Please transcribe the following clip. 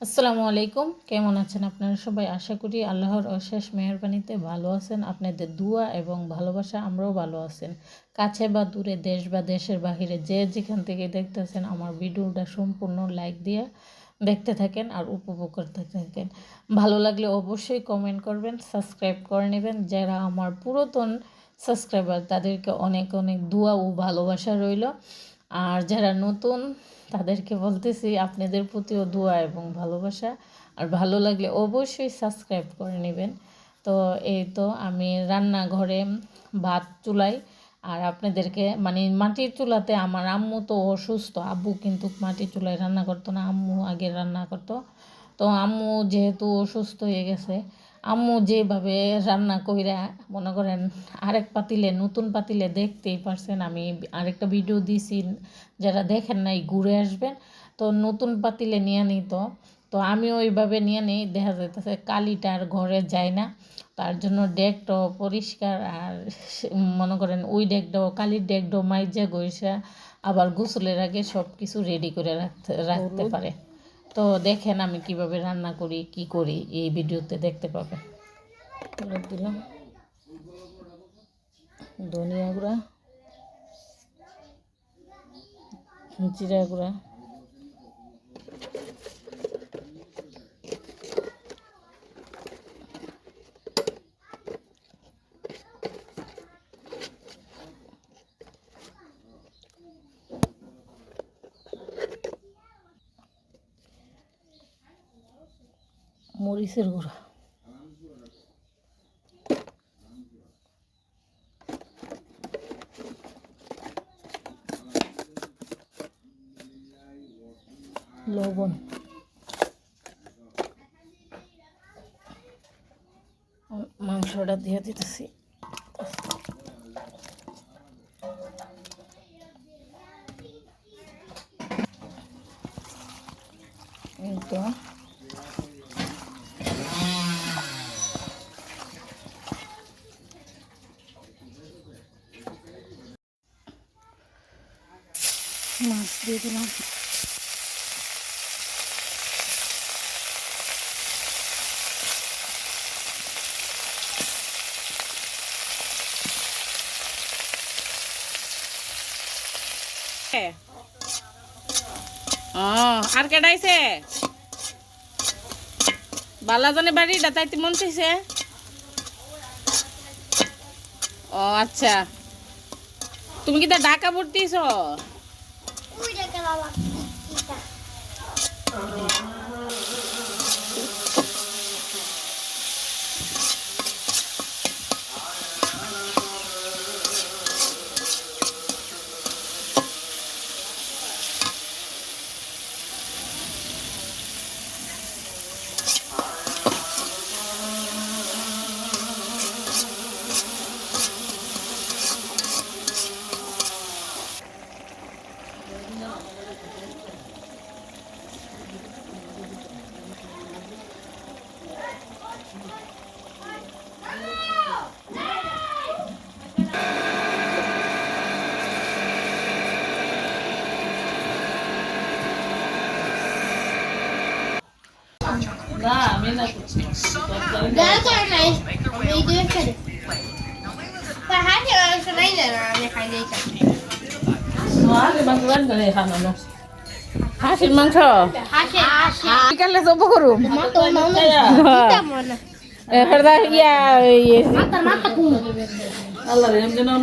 আসসালামু আলাইকুম। কেমন আছেন আপনারা সবাই? আশা করি আল্লাহর অশেষ মেহরবানিতে ভালো আছেন। আপনাদের দুয়া এবং ভালোবাসা আমরাও ভালো আছেন। কাছে বা দূরে, দেশ বা দেশের বাহিরে যে যেখান থেকে দেখতেছেন, আমার ভিডিওটা সম্পূর্ণ লাইক দিয়ে দেখতে থাকেন আর উপভোগ করতে থাকেন। ভালো লাগলে অবশ্যই কমেন্ট করবেন সাবস্ক্রাইব করে নেবেন। যারা আমার পুরাতন সাবস্ক্রাইবার তাদেরকে অনেক অনেক দোয়া ও ভালোবাসা রইল। আর যারা নতুন, তাদেরকে বলতেছি আপনাদের প্রতিও দোয়া এবং ভালোবাসা। আর ভালো লাগলে অবশ্যই সাবস্ক্রাইব করে নেবেন। তো এই তো আমি রান্নাঘরে ভাত চুলাই। আর আপনাদেরকে মানে মাটির চুলাতে আমার আম্মু তো অসুস্থ, আব্বু কিন্তু মাটির চুলায় রান্না করতো না, আম্মু আগে রান্না করতো। তো আম্মু যেহেতু অসুস্থ হয়ে গেছে আম্মু যেভাবে রান্না কইরা মনে করেন আরেক পাতিলে নতুন পাতিলে দেখতেই পারছেন আমি আরেকটা ভিডিও দিছি যারা দেখেন নাই ঘুরে আসবেন। তো নতুন পাতিলে নিয়ে নিই তো। তো আমি ওইভাবে নিয়ে নিই দেখা যাইতেছে কালিটা আর ঘরে যায় না। তার জন্য ডেকটাও পরিষ্কার আর মনে করেন ওই ডেকটাও কালির ডেকটাও মাইজা গইসা আবার গোসলের আগে সব কিছু রেডি করে রাখতে রাখতে পারে। তো দেখেন আমি কীভাবে রান্না করি, কি করি, এই ভিডিওতে দেখতে পাবেন। দিলাম। ধনিয়া গুঁড়া, জিরা গুঁড়া মরিচের গুঁড়া। লবণ। মাংসটা দিয়ে দিতেছি। এই মাছ দিয়ে দিলাম। আর কেডাইছে বালাজনে বাড়ি ডাতাইতে মন চাইছে? ও আচ্ছা। তুমি কি তা ঢাকা ভর্তিছ 老师 মাংস রান্না করে খানো হাসির মাংস. বিকালে জব করুম ইয়া. আল্লাহ না